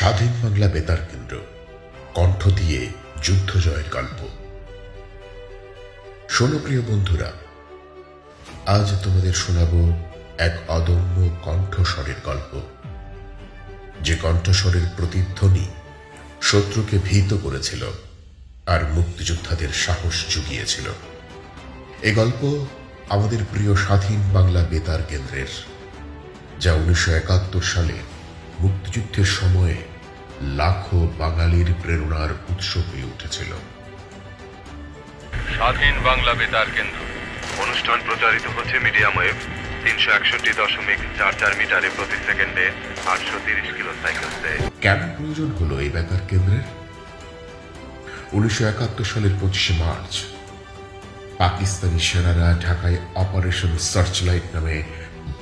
স্বাধীন বাংলা বেতার কেন্দ্র, কণ্ঠ দিয়ে যুদ্ধ জয়ের গল্প। শোনো প্রিয় বন্ধুরা, আজ তোমাদের শোনাব এক অদম্য কণ্ঠস্বরের গল্প। যে কণ্ঠস্বরের প্রতিধ্বনি শত্রুকে ভীত করেছিল আর মুক্তিযোদ্ধাদের সাহস জুগিয়েছিল। এ গল্প আমাদের প্রিয় স্বাধীন বাংলা বেতার কেন্দ্রের, যা উনিশশো একাত্তর সালে মুক্তিযুদ্ধের সময়ে লাখো বাঙালির প্রেরণার উৎস হয়ে উঠেছিল। স্বাধীন বাংলা বেতার কেন্দ্র। অনুষ্ঠান প্রচারিত হচ্ছে মিডিয়াম ওয়েভ। তিনশো একষট্টি দশমিক চার চার মিটারে প্রতি সেকেন্ডে আটশো তিরিশ কিলো সাইকেলসে কেন প্রয়োজন হলো এই বেতার কেন্দ্রের? উনিশশো একাত্তর সালের পঁচিশে মার্চ পাকিস্তানি সেনারা ঢাকায় অপারেশন সার্চলাইট নামে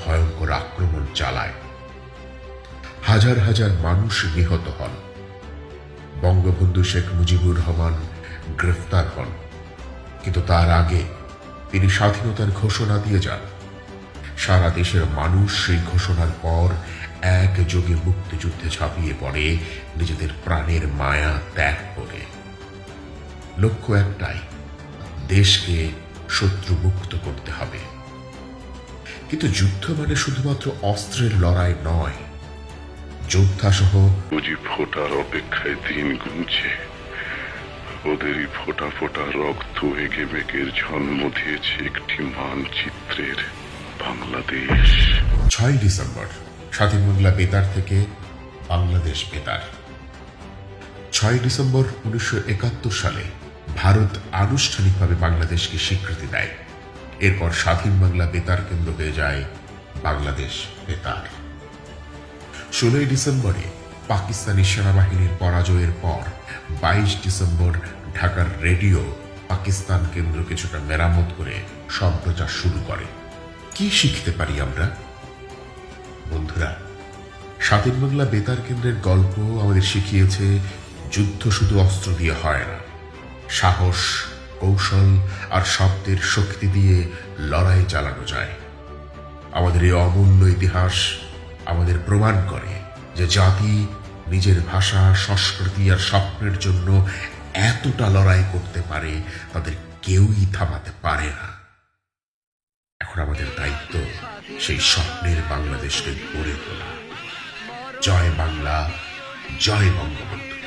ভয়ঙ্কর আক্রমণ চালায়। হাজার হাজার মানুষ নিহত হন। বঙ্গবন্ধু শেখ মুজিবুর রহমান গ্রেফতার হন। কিন্তু তার আগে তিনি স্বাধীনতার ঘোষণা দিয়ে যান। সারা দেশের মানুষ সেই ঘোষণার পর একযোগে মুক্তিযুদ্ধে ঝাঁপিয়ে পড়ে, নিজেদের প্রাণের মায়া ত্যাগ করে। লক্ষ্য একটাই, দেশকে শত্রু মুক্ত করতে হবে। কিন্তু যুদ্ধ মানে শুধুমাত্র অস্ত্রের লড়াই নয় যোদ্ধাসহ বুঝি ফোটার অপেক্ষায় দিন গুনছে। ওদেরই ফোটা ফোটা রক্ত এগে বেগের জন্ম দিয়েছে একটি মানচিত্রের বাংলাদেশ। ছয় ডিসেম্বর স্বাধীন বাংলা বেতার থেকে বাংলাদেশ বেতার। ছয় ডিসেম্বর উনিশশো একাত্তর সালে ভারত আনুষ্ঠানিকভাবে বাংলাদেশকে স্বীকৃতি দেয়। এরপর স্বাধীন বাংলা বেতার কেন্দ্র হয়ে যায় বাংলাদেশ বেতার। ষোলোই ডিসেম্বরে পাকিস্তানি সেনাবাহিনীর পরাজয়ের পর বাইশ ডিসেম্বর ঢাকার রেডিও পাকিস্তান কেন্দ্র কিছুটা মেরামত করে সম্প্রচার শুরু করে। কি শিখতে পারি আমরা? বন্ধুরা, স্বাধীন বাংলা বেতার কেন্দ্রের গল্প আমাদের শিখিয়েছে, যুদ্ধ শুধু অস্ত্র দিয়ে হয় না। সাহস, কৌশল আর শব্দের শক্তি দিয়ে লড়াই চালানো যায়। আমাদের এই অমূল্য ইতিহাস আমাদের প্রমাণ করে যে জাতি নিজের ভাষা, সংস্কৃতি আর স্বপ্নের জন্য এতটা লড়াই করতে পারে, তাদের কেউই থামাতে পারে না। এখন আমাদের দায়িত্ব সেই স্বপ্নের বাংলাদেশকে গড়ে তোলা। জয় বাংলা, জয় বঙ্গবন্ধু।